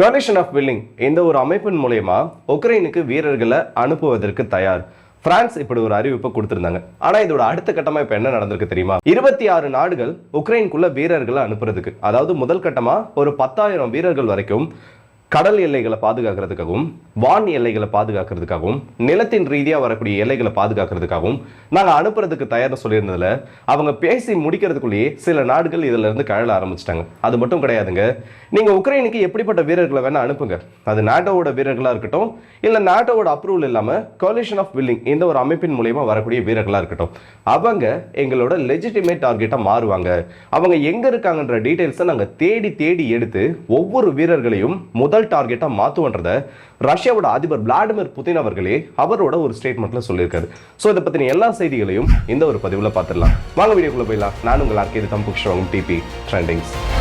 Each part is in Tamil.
கர்னிஷன் ஆஃப் வில்லிங் இந்த ஒரு அமைப்பின் மூலயமா உக்ரைனுக்கு வீரர்களை அனுப்புவதற்கு தயார். பிரான்ஸ் இப்படி ஒரு அறிவிப்பை கொடுத்திருந்தாங்க. ஆனா இதோட அடுத்த கட்டமா இப்ப என்ன நடந்திருக்கு தெரியுமா? இருபத்தி ஆறு நாடுகள் உக்ரைனுக்குள்ள வீரர்களை அனுப்புறதுக்கு அதாவது முதல் கட்டமா ஒரு பத்தாயிரம் வீரர்கள் வரைக்கும் கடல் எல்லைகளை பாதுகாக்கிறதுக்காகவும் வான் எல்லைகளை பாதுகாக்கிறதுக்காகவும் நிலத்தின் ரீதியாக வரக்கூடிய எல்லைகளை பாதுகாக்கிறதுக்காகவும் நாங்கள் அனுப்புறதுக்கு தயார்னு சொல்லியிருந்ததுல அவங்க பேசி முடிக்கிறதுக்குள்ளேயே சில நாடுகள் இதுல இருந்து கழல ஆரம்பிச்சிட்டாங்க. அது மட்டும் கிடையாதுங்க. நீங்க உக்ரைனுக்கு எப்படிப்பட்ட வீரர்களை வேணால் அனுப்புங்க. அது நாட்டோட வீரர்களாக இருக்கட்டும் இல்லை நாட்டோட அப்ரூவல் இல்லாமல் coalition ஆஃப் வில்லிங் இந்த ஒரு அமைப்பின் மூலயமா வரக்கூடிய வீரர்களாக இருக்கட்டும். அவங்க எங்களோட லெஜிட்டிமேட் டார்கெட்டாக மாறுவாங்க. அவங்க எங்க இருக்காங்கன்ற டீட்டெயில்ஸை நாங்கள் தேடி தேடி எடுத்து ஒவ்வொரு வீரர்களையும் முதல் டார்கெட்டா மாத்துவன்றத ரஷ்யாவோட அதிபர் விளாடிமிர் புதின் அவர்களே அவரோட ஒரு ஸ்டேட்மெண்ட்ல சொல்லியிருக்காரு. ஸோ இதை பற்றின எல்லா செய்திகளையும் இந்த ஒரு பதிவுல பார்த்துடலாம். வாங்க வீடியோக்குள்ளே போயிடலாம். நான் உங்கள் ஆர்கே தம்பு கிருஷ்ணவங்க டிபி ட்ரெண்டிங்ஸ்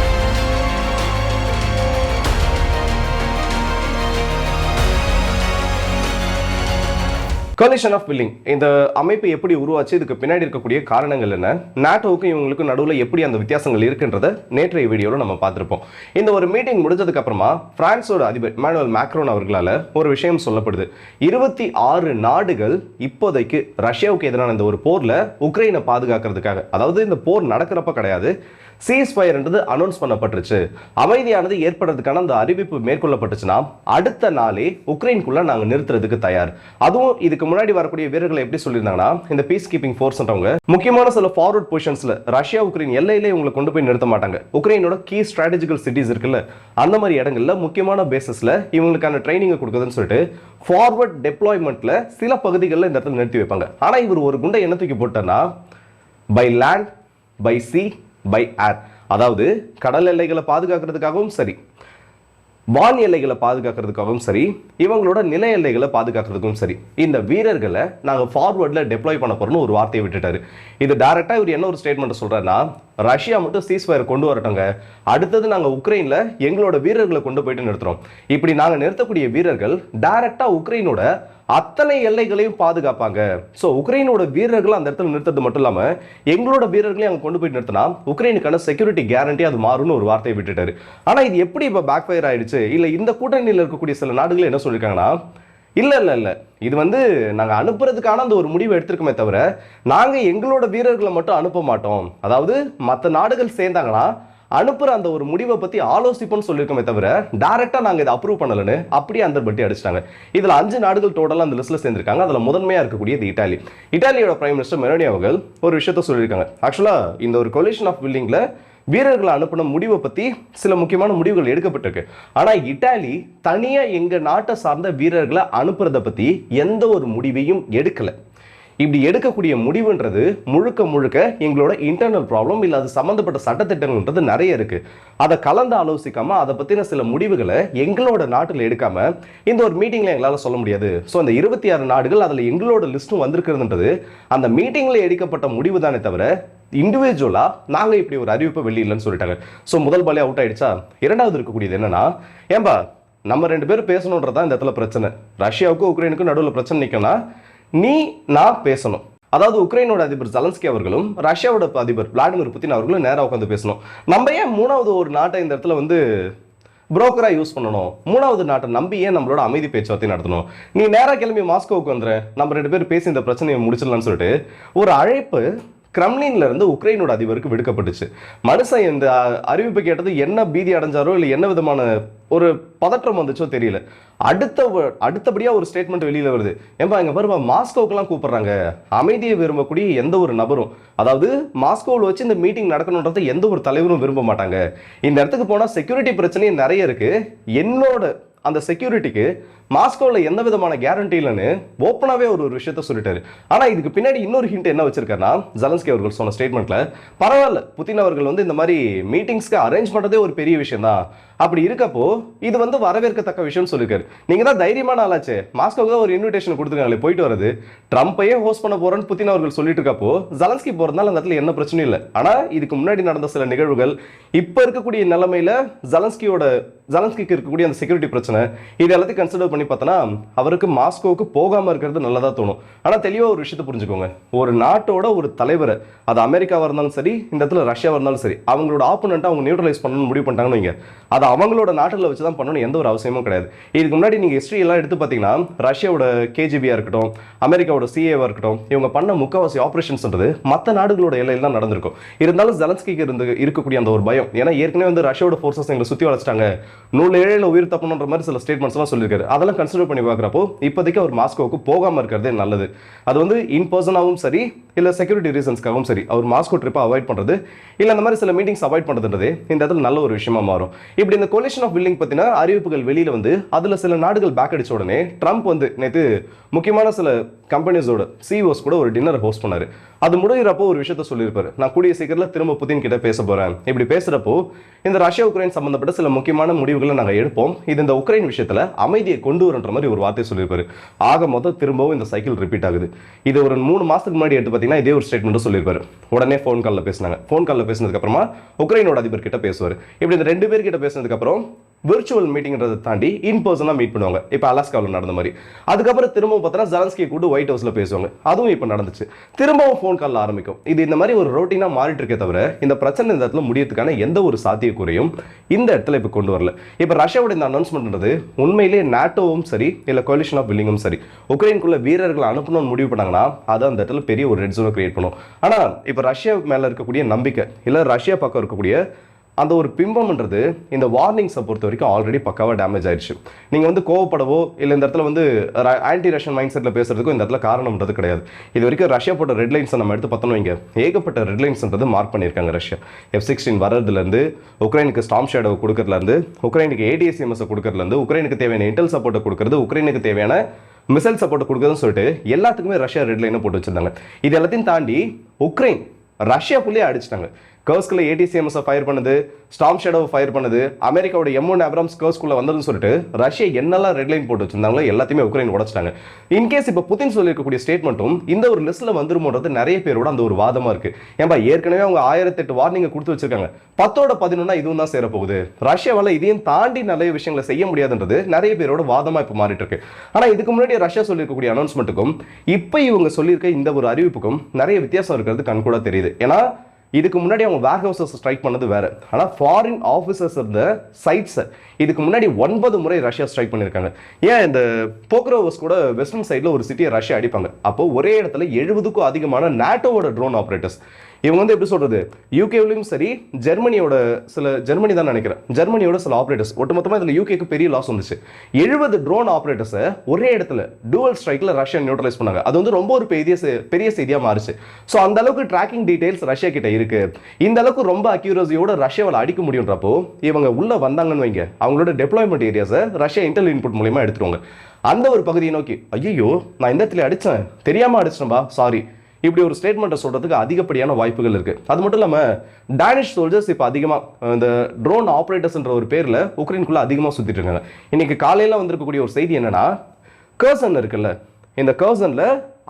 coalition ஆஃப் பில்லிங் இந்த அமைப்பு எப்படி உருவாச்சு? இதுக்கு பின்னாடி இருக்கக்கூடிய காரணங்கள் என்ன? நாட்டோவுக்கும் இவங்களுக்கும் நடுவில் எப்படி அந்த வித்தியாசங்கள் இருக்குன்றத நேற்றைய வீடியோவில் நம்ம பார்த்துருப்போம். இந்த ஒரு மீட்டிங் முடிஞ்சதுக்கு அப்புறமா பிரான்ஸோட அதிபர் இமானுவல் மேக்ரோன் அவர்களால் ஒரு விஷயம் சொல்லப்படுது. இருபத்தி ஆறு நாடுகள் இப்போதைக்கு ரஷ்யாவுக்கு எதிரான இந்த ஒரு போரில் உக்ரைனை பாதுகாக்கிறதுக்காக அதாவது இந்த போர் நடக்கிறப்ப கிடையாது சீஸ் ஃபயர்ன்றது அனௌன்ஸ் பண்ணப்பட்டுருச்சு. அமைதியானது ஏற்படுறதுக்கான அந்த அறிவிப்பு மேற்கொள்ளப்பட்டுச்சுன்னா அடுத்த நாளே உக்ரைனுக்குள்ளே நாங்கள் நிறுத்துறதுக்கு தயார். அதுவும் இதுக்கு முன்னாடி வரக்கூடிய வீரர்களை எப்படி சொல்லியிருந்தாங்கன்னா இந்த பீஸ் கீப்பிங் ஃபோர்ஸ்ன்றவங்க முக்கியமான சில ஃபார்வர்ட் பொசிஷன்ஸ்ல ரஷ்யா உக்ரைன் எல்லையிலே உங்களை கொண்டு போய் நிறுத்த மாட்டாங்க. உக்ரைனோட கீ ஸ்ட்ராட்டஜிக்கல் சிட்டிஸ் இருக்குல்ல அந்த மாதிரி இடங்கள்ல முக்கியமான பேசஸ்ல இவங்களுக்கான ட்ரைனிங்கை கொடுக்குதுன்னு சொல்லிட்டு ஃபார்வர்ட் டெப்ளாய்மெண்ட்ல சில பகுதிகளில் இந்த இடத்துல நிறுத்தி வைப்பாங்க. ஆனா இவர் ஒரு குண்டை என்ன தூக்கி போட்டார்னா by land by sea by air அதாவது கடல் எல்லைகளை பாதுகாக்கிறதுக்காகவும் சரி வான் எல்லைகளை பாதுகாக்கிறதுக்காகவும் சரி இவங்களோட நில எல்லைகளை பாதுகாக்கிறதுக்கும் சரி இந்த வீரர்களை நாங்கள் ஃபார்வர்டில் டெப்ளாய் பண்ண போகிறோம்னு ஒரு வார்த்தையை விட்டுட்டாரு. இது டேரெக்டாக இவர் என்ன ஒரு ஸ்டேட்மெண்ட் சொல்கிறாருன்னா ரஷ்யா மட்டும் சீஸ்ஃபயர் கொண்டு வரட்டோங்க அடுத்தது நாங்கள் உக்ரைனில் எங்களோட வீரர்களை கொண்டு போயிட்டு நிறுத்துறோம். இப்படி நாங்கள் நிறுத்தக்கூடிய வீரர்கள் டைரக்டாக உக்ரைனோட அத்தனை எல்லைகளையும் பாதுகாப்பாங்க. ஸோ உக்ரைனோட வீரர்கள் அந்த இடத்துல நிறுத்துறது மட்டும் இல்லாமல் எங்களோட வீரர்களையும் அங்கே கொண்டு போய் நிறுத்தினா உக்ரைனுக்கான செக்யூரிட்டி கேரண்டி அது மாறும்னு ஒரு வார்த்தையை விட்டுட்டாரு. ஆனால் இது எப்படி இப்போ பேக் ஃபயர் ஆயிடுச்சு? இல்லை இந்த கூட்டணியில் இருக்கக்கூடிய சில நாடுகள் என்ன சொல்லியிருக்காங்கன்னா இல்லை இல்லை இல்லை. இது வந்து நாங்கள் அனுப்புறதுக்கான அந்த ஒரு முடிவை எடுத்திருக்கோமே தவிர நாங்கள் எங்களோட வீரர்களை மட்டும் அனுப்ப மாட்டோம். அதாவது மற்ற நாடுகள் சேர்ந்தாங்கன்னா அனுப்புற அந்த ஒரு முடிவை பற்றி ஆலோசிப்போம்னு சொல்லியிருக்கோமே தவிர டைரக்டா நாங்கள் இதை அப்ரூவ் பண்ணலன்னு அப்படியே அந்த பட்டி அடிச்சிட்டாங்க. இதில் அஞ்சு நாடுகள் டோட்டலாக அந்த லிஸ்ட்டில் சேர்ந்திருக்காங்க. அதில் முதன்மையாக இருக்கக்கூடியது இட்டாலி. இட்டாலியோட பிரைம் மினிஸ்டர் மெரோனி அவர்கள் ஒரு விஷயத்த சொல்லியிருக்காங்க. ஆக்சுவலாக இந்த ஒரு கொலிஷன் ஆஃப் பில்டிங்கில் வீரர்களை அனுப்பின முடிவை பத்தி சில முக்கியமான முடிவுகள் எடுக்கப்பட்டிருக்கு. ஆனா இட்டாலி தனியா எங்க நாட்டை சார்ந்த வீரர்களை அனுப்புறத பத்தி எந்த ஒரு முடிவையும் எடுக்கல. இப்படி எடுக்கக்கூடிய முடிவுன்றது முழுக்க முழுக்க எங்களோட இன்டர்னல் ப்ராப்ளம் இல்லை அது சம்மந்தப்பட்ட சட்டத்திட்டங்கள்ன்றது நிறைய இருக்கு. அதை கலந்து ஆலோசிக்காம அதை பற்றின சில முடிவுகளை எங்களோட நாட்டில் எடுக்காம இந்த ஒரு மீட்டிங்ல எங்களால் சொல்ல முடியாது. ஸோ அந்த இருபத்தி ஆறு நாடுகள் அதில் எங்களோட லிஸ்ட்டும் வந்திருக்கிறதுன்றது அந்த மீட்டிங்ல எடுக்கப்பட்ட முடிவு தானே தவிர இண்டிவிஜுவலாக நாங்கள் இப்படி ஒரு அறிவிப்பை வெளியிடலன்னு சொல்லிட்டாங்க. ஸோ முதல் பாலே அவுட் ஆயிடுச்சா? இரண்டாவது இருக்கக்கூடியது என்னன்னா ஏன்பா நம்ம ரெண்டு பேரும் பேசணுன்றது தான் இந்த இடத்துல பிரச்சனை. ரஷ்யாவுக்கும் உக்ரைனுக்கும் நடுவில் பிரச்சனை நிற்கனா நீ நான் பேசணும். அதாவது உக்ரைனோட அதிபர் ஜலன்ஸ்கி அவர்களும் ரஷ்யாவோட அதிபர் விளாடிமிர் புத்தின் அவர்களும் நேராக உட்காந்து பேசணும். நம்ம ஏன் மூணாவது ஒரு நாட்டை இந்த இடத்துல வந்து புரோக்கராக யூஸ் பண்ணணும்? மூணாவது நாட்டை நம்பி ஏன் நம்மளோட அமைதி பேச்சுவார்த்தை நடத்தணும்? நீ நேராக கிளம்பி மாஸ்கோவுக்கு வந்துற நம்ம ரெண்டு பேரும் பேசி இந்த பிரச்சனையை முடிச்சிடலாம்னு சொல்லிட்டு ஒரு அழைப்பு கிரம்லின்ல இருந்து உக்ரைனோட அதிபருக்கு விடுக்கப்பட்டுச்சு. மனுஷன் இந்த அறிவிப்பு கேட்டது என்ன பீதி அடைஞ்சாரோ இல்லை என்ன விதமான ஒரு பதற்றம் வந்துச்சோ தெரியல. அடுத்த வ- அடுத்தபடியா ஒரு ஸ்டேட்மெண்ட் வெளியில வருது. ஏன்பா இங்க பாருப்பா மாஸ்கோக்கெல்லாம் கூப்பிடுறாங்க. அமைதியை விரும்பக்கூடிய எந்த ஒரு நபரும் அதாவது மாஸ்கோவில் வச்சு இந்த மீட்டிங் நடக்கணுன்றதை எந்த ஒரு தலைவரும் விரும்ப மாட்டாங்க. இந்த இடத்துக்கு போனால் செக்யூரிட்டி பிரச்சனையும் நிறைய இருக்கு. என்னோட அந்த செக்யூரிட்டிக்கு மாஸ்கோவில் எந்த விதமான கேரண்டி இல்லைன்னு ஓப்பனாகவே ஒரு ஒரு விஷயத்த சொல்லிட்டாரு. ஆனால் இதுக்கு பின்னாடி இன்னொரு ஹிண்ட் என்ன வச்சிருக்காருன்னா ஜலன்ஸ்கி அவர்கள் சொன்ன ஸ்டேட்மெண்ட்ல பரவாயில்ல புதின் அவர்கள் வந்து இந்த மாதிரி மீட்டிங்ஸ்க்கு அரேஞ்ச் பண்ணுறதே ஒரு பெரிய விஷயம் தான் அப்படி இருக்கப்போ இது வந்து வரவேற்கத்தக்க விஷயம்னு சொல்லியிருக்காரு. நீங்க தான் தைரியமான ஆளாச்சு. மாஸ்கோவுக்கு தான் ஒரு இன்விடேஷன் கொடுத்துருக்காங்களே போயிட்டு வரது ட்ரம்ப்பையே ஹோஸ்ட் பண்ண போறேன்னு புத்தின் அவர்கள் சொல்லிட்டு இருக்கப்போ ஜலன்ஸ்கி போறதுனால அந்த இடத்துல என்ன பிரச்சனையும் இல்லை. ஆனா இதுக்கு முன்னாடி நடந்த சில நிகழ்வுகள் இப்போ இருக்கக்கூடிய நிலைமையில ஜலன்ஸ்கியோட ஜலன்ஸ்கிக்கு இருக்கக்கூடிய அந்த செக்யூரிட்டி பிரச்சனை இது எல்லாத்தையும் கன்சிடர் பண்ணி பார்த்தோன்னா அவருக்கு மாஸ்கோவுக்கு போகாம இருக்கிறது நல்லதா தோணும். ஆனா தெளிவாக ஒரு விஷயத்தை புரிஞ்சுக்கோங்க. ஒரு நாட்டோட ஒரு தலைவர் அது அமெரிக்காவா இருந்தாலும் சரி இந்த இடத்துல ரஷ்யாவாக இருந்தாலும் சரி அவங்களோட ஆப்போனண்ட்டை அவங்க நியூட்ரலைஸ் பண்ணணும்னு முடிவு பண்ணிட்டாங்கன்னு வைங்க. அது அவங்களோட நாட்டில் வச்சு தான் பண்ணணும் எந்த ஒரு அவசியமும் கிடையாது. இதுக்கு முன்னாடி நீங்கள் ஹிஸ்ட்ரி எல்லாம் எடுத்து பார்த்தீங்கன்னா ரஷ்யாவோட கேஜிபியாக இருக்கட்டும் அமெரிக்காவோட சிஏவாக இருக்கட்டும் இவங்க பண்ண முக்கால்வாசி ஆப்ரேஷன்ஸ்ன்றது மற்ற நாடுகளோட எல்லையில் தான் நடந்திருக்கும். இருந்தாலும் ஜலன்ஸ்கிக்கு இருந்து இருக்கக்கூடிய அந்த ஒரு பயம் ஏன்னா ஏற்கனவே வந்து ரஷ்யாவோட ஃபோர்ஸஸ் எங்களை சுற்றி வளைச்சிட்டாங்க நூல் ஏழில் உயிர் தப்பணுன்ற மாதிரி சில ஸ்டேட்மெண்ட்ஸ்லாம் சொல்லியிருக்காரு. அதெல்லாம் கன்சிடர் பண்ணி பார்க்குறப்போ இப்போதைக்கு அவர் மாஸ்கோவுக்கு போகாமல் இருக்கிறதே நல்லது. அது வந்து இன் பர்சனாகவும் சரி இல்லை செக்யூரிட்டி ரீசன்ஸ்க்காகவும் சரி அவர் மாஸ்கோ ட்ரிப்பை அவாய்ட் பண்ணுறது இல்லை அந்த மாதிரி சில மீட்டிங்ஸ் அவாய்ட் பண்ணுறதுன்றது இந்த இடத்துல நல்ல ஒரு விஷயமா மாறும். இப்படி இந்த கொலிஷன் ஆஃப் பில்டிங் பற்றின அறிவிப்புகள் வெளியில் வந்து அதில் சில நாடுகள் பேக் அடித்த உடனே ட்ரம்ப் வந்து நேற்று முக்கியமான சில கம்பெனிஸோட சிஇஓஸ் கூட ஒரு டின்னர் ஹோஸ்ட் பண்ணார். அது முடிகிறப்போ ஒரு விஷயத்த சொல்லியிருப்பாரு. நான் கூடிய சீக்கிரத்தில் திரும்ப புதின் கிட்ட பேச போறேன். இப்படி பேசுறப்போ இந்த ரஷ்யா உக்ரைன் சம்மந்தப்பட்ட சில முக்கியமான முடிவுகளை நாங்கள் எடுப்போம். இது இந்த உக்ரைன் விஷயத்துல அமைதியை கொண்டு வரன்ற மாதிரி ஒரு வார்த்தை சொல்லியிருப்பாரு. ஆக மொத்தம் திரும்பவும் இந்த சைக்கிள் ரிப்பீட் ஆகுது. இது ஒரு மூணு மாசத்துக்கு முன்னாடி எடுத்து பார்த்தீங்கன்னா இதே ஒரு ஸ்டேட்மெண்ட்டும் சொல்லியிருப்பாரு. உடனே ஃபோன் காலில் பேசினாங்க. ஃபோன் காலில் பேசினதுக்கப்புறமா உக்ரைனோட அதிபர் கிட்ட பேசுவார். இப்படி இந்த ரெண்டு பேர் கிட்ட அப்புறம் விர்ச்சுவல் மீட்டிங்கிறத தாண்டி இன் பர்சனாக மீட் பண்ணுவாங்க. இப்போ அலாஸ்காவில் நடந்த மாதிரி. அதுக்கப்புறம் திரும்பவும் பார்த்தோன்னா ஜலன்ஸ்கி கூட ஒயிட் ஹவுஸில் பேசுவாங்க. அதுவும் இப்போ நடந்துச்சு. திரும்பவும் ஃபோன் காலில் ஆரம்பிக்கும். இது இந்த மாதிரி ஒரு ரோட்டீனாக மாறிட்டு இருக்கே தவிர இந்த பிரச்சனை இந்த இடத்துல முடியறதுக்கான எந்த ஒரு சாத்தியக்கூறையும் இந்த இடத்துல இப்போ கொண்டு வரல. இப்போ ரஷ்யாவோட இந்த அனௌன்ஸ்மெண்ட்ன்றது உண்மையிலேயே நாட்டோவும் சரி இல்லை கொலிஷன் ஆஃப் வில்லிங்கும் சரி. உக்ரைனுக்குள்ள வீரர்களை அனுப்பணும்னு முடிவு பண்ணாங்கன்னா அது அந்த இடத்துல பெரிய ஒரு ரெட் ஜோனை கிரியேட் பண்ணும். ஆனால் இப்போ ரஷ்யா மேலே இருக்கக்கூடிய நம்பிக்கை இல்லை ரஷ்யா பக்கம் இருக்கக்கூடிய அந்த ஒரு பிம்பம்ன்றது இந்த வார்னிங்ஸை பொறுத்த வரைக்கும் ஆல்ரெடி பக்காவாக டேமேஜ் ஆயிடுச்சு நீங்கள் வந்து கோவப்படவோ இல்லை இந்த இடத்துல வந்து ஆன்டி ரஷ்யன் மைண்ட் செட்டில் பேசுறதுக்கும் இந்த இடத்துல காரணம்ன்றது கிடையாது. இது வரைக்கும் ரஷ்யா போட்ட ரெட் லைன்ஸை நம்ம எடுத்து பார்த்தோம் வைங்க. ஏகப்பட்ட ரெட் லைன்ஸ்ன்றது மார்க் பண்ணியிருக்காங்க ரஷ்யா. எஃப் சிக்ஸ்டீன் வர்றதுலேருந்து உக்ரைனுக்கு ஸ்டாம் ஷேடோ கொடுக்கறதுலேருந்து உக்ரைனுக்கு ஏடிஎஸ்எம்எஸ் கொடுக்கறதுலேருந்து உக்ரைனுக்கு தேவையான இன்டெல் சப்போர்ட்டை கொடுக்கறது உக்ரைனுக்கு தேவையான மிசைல் சப்போர்ட் கொடுக்குறதுன்னு சொல்லிட்டு எல்லாத்துக்குமே ரஷ்யா ரெட் லைனை போட்டு வச்சிருந்தாங்க. இது எல்லாத்தையும் தாண்டி உக்ரைன் ரஷ்யாக்குள்ளேயே அடிச்சிட்டாங்க. கர்ஸ்குள்ள ஏடிசிஎம்எஸை ஃபயர் பண்ணுது ஸ்டாம் ஷேடோவை ஃபயர் பண்ணுது. அமெரிக்காவோட எம் ஒன் அப்ராம்ஸ் கர்ஸ்குள்ள வந்ததுன்னு சொல்லிட்டு ரஷ்யா என்னெல்லாம் ரெட் லைன் போட்டு வச்சிருந்தாங்களோ எல்லாத்தையுமே உக்ரைன் உடைச்சிட்டாங்க. இன்கேஸ் இப்போ புதின் சொல்லியிருக்கக்கூடிய ஸ்டேட்மெண்ட்டும் இந்த ஒரு லிஸ்ட்ல வந்துருமோன்றது நிறைய பேரோட அந்த ஒரு வாதமா இருக்கு. ஏன்பா ஏற்கனவே அவங்க ஆயிரத்தி எட்டு வார்னிங்கை கொடுத்து வச்சிருக்காங்க. பத்தோட பதினொன்னா இதுவும் தான் சேரப்போகுது. ரஷ்யாவால் இதையும் தாண்டி நிறைய விஷயங்களை செய்ய முடியாதுன்றது நிறைய பேரோட வாதமா இப்போ மாறிட்டு இருக்கு. ஆனா இதுக்கு முன்னாடி ரஷ்யா சொல்லியிருக்கக்கூடிய அனௌன்ஸ்மெண்ட்டுக்கும் இப்போ இவங்க சொல்லியிருக்க இந்த ஒரு அறிவிப்புக்கும் நிறைய வித்தியாசம் இருக்கிறது கண்கூட தெரியுது. ஏன்னா இதுக்கு முன்னாடி அவங்க வேர் ஹவுசஸ் ஸ்ட்ரைக் பண்ணது வேற. ஆனால் ஃபாரின் ஆஃபீஸர்ஸ் இருந்த சைட்ஸை இதுக்கு முன்னாடி ஒன்பது முறை ரஷ்யா ஸ்ட்ரைக் பண்ணியிருக்காங்க ஏன் இந்த போக்ரோவஸ் கூட வெஸ்டர்ன் சைடில் ஒரு சிட்டியை ரஷ்யா அடிப்பாங்க. அப்போ ஒரே இடத்துல எழுபதுக்கும் அதிகமான நேட்டோவோட ட்ரோன் ஆப்ரேட்டர்ஸ் இவங்க வந்து எப்படி சொல்றது? யூகேவிலையும் சரி ஜெர்மனியோட சில ஜெர்மனி தான் நினைக்கிறேன். ஜெர்மனியோட சில ஆப்ரேட்டர்ஸ் ஒட்டுமொத்தமாக இதில் யூகேக்கு பெரிய லாஸ் வந்துச்சு. எழுபது ட்ரோன் ஆப்ரேட்டர்ஸை ஒரே இடத்துல டூவல் ஸ்ட்ரைக்கில் ரஷ்யா நியூட்ரலைஸ் பண்ணாங்க. அது வந்து ரொம்ப ஒரு பெரிய பெரிய செய்தியாக மாறுச்சு. ஸோ அந்த அளவுக்கு ட்ராக்கிங் டீடைல்ஸ் ரஷ்யா கிட்ட இருக்கு. இந்த அளவுக்கு ரொம்ப அக்யூரஸியோட ரஷ்யாவில் அடிக்க முடியுன்றப்போ இவங்க உள்ள வந்தாங்கன்னு வைங்க. அவங்களோட டெப்ளாய்மெண்ட் ஏரியாஸை ரஷ்யா இன்டெல் இன்புட் மூலியமா எடுத்துருவாங்க. அந்த ஒரு பகுதியை நோக்கி ஐயோ நான் இந்த இடத்துல அடித்தேன் தெரியாமல் அடிச்சிட்டேன்பா. சாரி இப்படி ஒரு ஸ்டேட்மெண்ட்டை சொல்றதுக்கு அதிகப்படியான வாய்ப்புகள் இருக்கு. அது மட்டும் இல்லாம டேனிஷ் சோல்ஜர்ஸ் இப்போ அதிகமா இந்த ட்ரோன் ஆப்ரேட்டர்ஸ்ன்ற ஒரு பேரில் உக்ரைனுக்குள்ளே அதிகமா சுத்திட்டு இருக்காங்க. இன்னைக்கு காலையில வந்திருக்கக்கூடிய ஒரு செய்தி என்னன்னா கர்சன் இருக்குல்ல. இந்த கர்சன்ல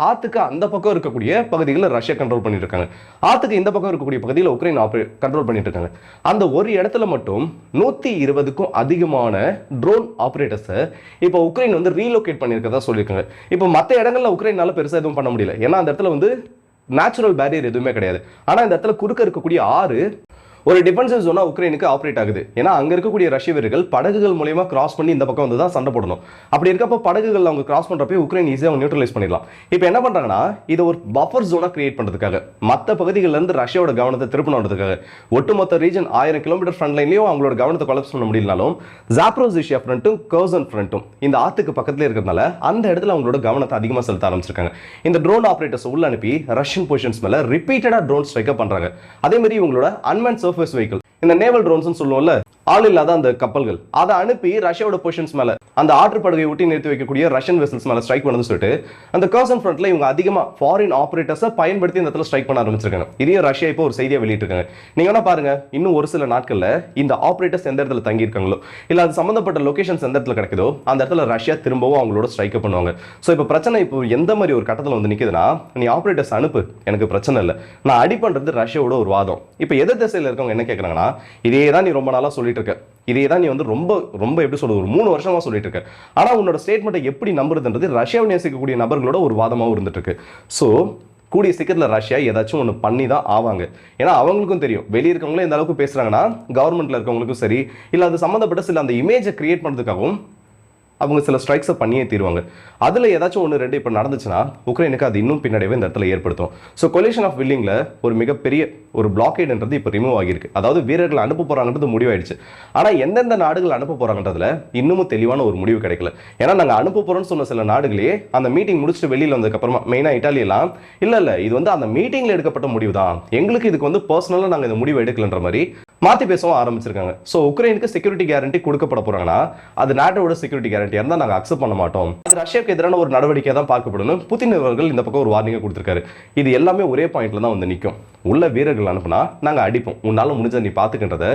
ஆத்துக்கு அந்த பக்கம் இருக்கக்கூடிய பகுதிகளில் ரஷ்யா கண்ட்ரோல் பண்ணிட்டு இருக்காங்க ஆத்துக்கு இந்த பக்கம் இருக்கக்கூடிய பகுதியில் உக்ரைன் ஆப்ரே கண்ட்ரோல் பண்ணிட்டு இருக்காங்க அந்த ஒரு இடத்துல மட்டும் நூற்றி இருபதுக்கும் அதிகமான ட்ரோன் ஆப்ரேட்டர்ஸை இப்போ உக்ரைன் வந்து ரீலோகேட் பண்ணியிருக்கதா சொல்லியிருக்காங்க. இப்போ மற்ற இடங்களில் உக்ரைனால பெருசாக எதுவும் பண்ண முடியல. ஏன்னா அந்த இடத்துல வந்து நேச்சுரல் பேரியர் எதுவுமே கிடையாது. ஆனால் இந்த இடத்துல குறுக்க இருக்கக்கூடிய ஆறு ஒரு டிஃபென்சிவ் ஜோனா உக்ரைனுக்கு ஆப்ரேட் ஆகுது. ஏன்னா அங்க இருக்கக்கூடிய ரஷ்ய வீரர்கள் படகுகள் மூலயமா கிராஸ் பண்ணி இந்த பக்கம் வந்து தான் சண்டை போடணும். அப்படி இருக்கப்போ படகுகள் அவங்க கிராஸ் பண்றப்ப உக்ரைன் ஈஸியாக அவங்க நியூட்ரலைஸ் பண்ணிடலாம். இப்போ என்ன பண்றாங்கன்னா இதை ஒரு பஃபர் ஜோனா கிரியேட் பண்றதுக்காக மற்ற பகுதிகள்ல இருந்து ரஷ்யாவோட கவனத்தை திருப்பணுன்றதுக்காக ஒட்டுமொத்த ரீஜன் ஆயிரம் கிலோமீட்டர் ஃப்ரண்ட் லைன்லயும் அவங்களோட கவனத்தை கொலப்ஸ் பண்ண முடியலனாலும் ஜாப்ரோசிஷியா ஃப்ரண்ட்டும் கர்சன் ஃப்ரண்ட்டும் இந்த ஆத்துக்கு பக்கத்துல இருக்கிறதுனால அந்த இடத்துல அவங்களோட கவனத்தை அதிகமாக செலுத்த ஆரம்பிச்சிருக்காங்க. இந்த ட்ரோன் ஆப்ரேட்டர்ஸ் உள்ள அனுப்பி ரஷ்யன் பொசிஷன்ஸ் மேல ரிப்பீட்டடா ட்ரோன் ஸ்ட்ரைக்கப் பண்றாங்க. அதே மாதிரி இவங்களோட அன்மேன் First vehicle. இந்த நேவல் ட்ரோன்ஸ் சொல்லுவோம்ல ஆள் இல்லாத அந்த கப்பல்கள். அதை அனுப்பி ரஷ்யாவோட பொசிஷன்ஸ் மேல அந்த ஆற்று படகை ஒட்டி நிறுத்தி வைக்கக்கூடிய ரஷ்யன் வெசல்ஸ் மேல ஸ்ட்ரைக் பண்ணணும்னு சொல்லிட்டு அந்த கர்சன் ஃப்ரண்ட்ல இவங்க அதிகமா ஃபாரின் ஆபரேட்டர்ஸை பயன்படுத்தி இந்த இடத்துல ஸ்ட்ரைக் பண்ண ஆரம்பிச்சிருக்காங்க. இதையும் ரஷ்யா இப்போ ஒரு செய்தியை வெளியிட்டிருக்காங்க. நீங்க வேணா பாருங்க இன்னும் ஒரு சில நாட்கள்ல இந்த ஆபரேட்டர்ஸ் எந்த இடத்துல தங்கியிருக்காங்களோ இல்லை இல்ல அது சம்பந்தப்பட்ட லொகேஷன்ஸ் எந்த இடத்துல கிடைக்குதோ அந்த இடத்துல ரஷ்யா திரும்பவும் அவங்களோட ஸ்ட்ரைக் பண்ணுவாங்க. ஸோ இப்போ பிரச்சனை இப்போ எந்த மாதிரி ஒரு கட்டத்தில் வந்து நிக்குதுன்னா நீ ஆபரேட்டர்ஸ் அனுப்பு எனக்கு பிரச்சனை இல்லை. நான் அடி பண்றது ரஷ்யாவோட ஒரு வாதம். இப்போ எதிர் திசையில் இருக்கவங்க என்ன கேட்குறாங்கன்னா இதே தான் நீ ரொம்ப நாளா சொல்லிட்டு இருக்க இதே தான் நீ வந்து ரொம்ப ரொம்ப எப்படி சொல்றது ஒரு மூணு வருஷமா சொல்லிட்டு இருக்க ஆனா உன்னோட ஸ்டேட்மெண்ட்டை எப்படி நம்புறதுன்றது ரஷ்யாவை நேசிக்கக்கூடிய நபர்களோட ஒரு வாதமாகவும் இருந்துட்டு இருக்கு ஸோ கூடிய சீக்கிரத்தில் ரஷ்யா ஏதாச்சும் ஒன்று பண்ணி தான் ஆவாங்க. ஏன்னா அவங்களுக்கும் தெரியும். வெளியே இருக்கவங்களும் இந்த அளவுக்கு பேசுறாங்கன்னா கவர்மெண்ட்ல இருக்கவங்களுக்கும் சரி இல்லை அது சம்மந்தப்பட்ட சில அந்த இமேஜை கிரியேட் பண்ணுறதுக்காகவும் அவங்க சில ஸ்ட்ரைக்ஸை பண்ணியே தீருவாங்க. அதில் ஏதாச்சும் ஒன்று ரெண்டு இப்போ நடந்துச்சுன்னா உக்ரைனுக்கு அது இன்னும் பின்னடைவை இந்த இடத்துல ஏற்படுத்தும். ஸோ கொலிஷன் ஆஃப் வில்லிங்கில் ஒரு மிகப்பெரிய ஒரு பிளாக்கேடுன்றது இப்போ ரிமூவ் ஆகியிருக்கு. அதாவது வீரர்கள் அனுப்ப போகிறாங்கன்றது முடிவாயிடுச்சு. ஆனால் எந்தெந்த நாடுகள் அனுப்ப போகிறாங்கன்றதுல இன்னமும் தெளிவான ஒரு முடிவு கிடைக்கல. ஏன்னா நாங்கள் அனுப்ப போகிறோம்னு சொன்ன சில நாடுகளே அந்த மீட்டிங் முடிச்சுட்டு வெளியில் வந்ததுக்கப்புறமா மெயினாக இட்டாலியெல்லாம் இல்லை இல்லை இது வந்து அந்த மீட்டிங்கில் எடுக்கப்பட்ட முடிவு தான். எங்களுக்கு இதுக்கு வந்து பர்சனலாக நாங்கள் இந்த முடிவு எடுக்கலன்ற மாதிரி மாற்றி பேசவும் ஆரம்பிச்சிருக்காங்க. ஸோ உக்ரைனுக்கு செக்யூரிட்டி கேரண்டி கொடுக்கப்பட போகிறாங்கன்னா அது நாட்டோட செக்யூரிட்டி கேரண்டியாக இருந்தால் நாங்கள் அக்செப்ட் பண்ண மாட்டோம். அது ரஷ்யாவுக்கு எதிரான ஒரு நடவடிக்கை தான் பார்க்கப்படணும் புதின் அவர்கள் இந்த பக்கம் ஒரு வார்னிங்கை கொடுத்துருக்காரு. இது எல்லாமே ஒரே பாயிண்ட்ல தான் வந்து நிற்கும் உள்ள வீரர்கள் அனுப்புனா நாங்கள் அடிப்போம். உன்னால முடிஞ்ச நீ பார்த்துக்கின்றத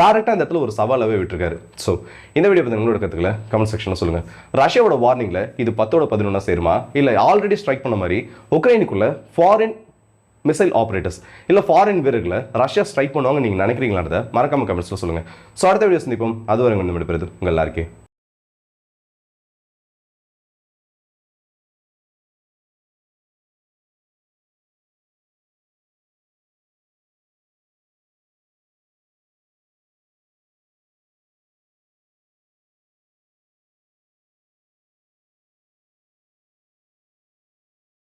டேரெக்டாக இந்த இடத்துல ஒரு சவாலாகவே விட்டுருக்காரு. ஸோ இந்த வீடியோ பற்றி உங்களோட கருத்துக்களை கமெண்ட் செக்ஷனில் சொல்லுங்கள் ரஷ்யாவோட வார்னிங்கில் இது பத்தோட பதினொன்னா சேருமா? இல்லை ஆல்ரெடி ஸ்ட்ரைக் பண்ண மாதிரி உக்ரைனுக்குள்ள ஃபாரின் மிசைல் ஆப்ரேட்டர்ஸ் இல்லை ஃபாரின் வீரர்களை ரஷ்யா ஸ்ட்ரைக் பண்ணுவாங்க நீங்கள் நினைக்கிறீங்களான்றத மறக்காம கமெண்ட்ஸில் சொல்லுங்கள் ஸோ அடுத்த வீடியோ சந்திப்போம். அது வரை உங்கள் உங்கள் எல்லாருக்கே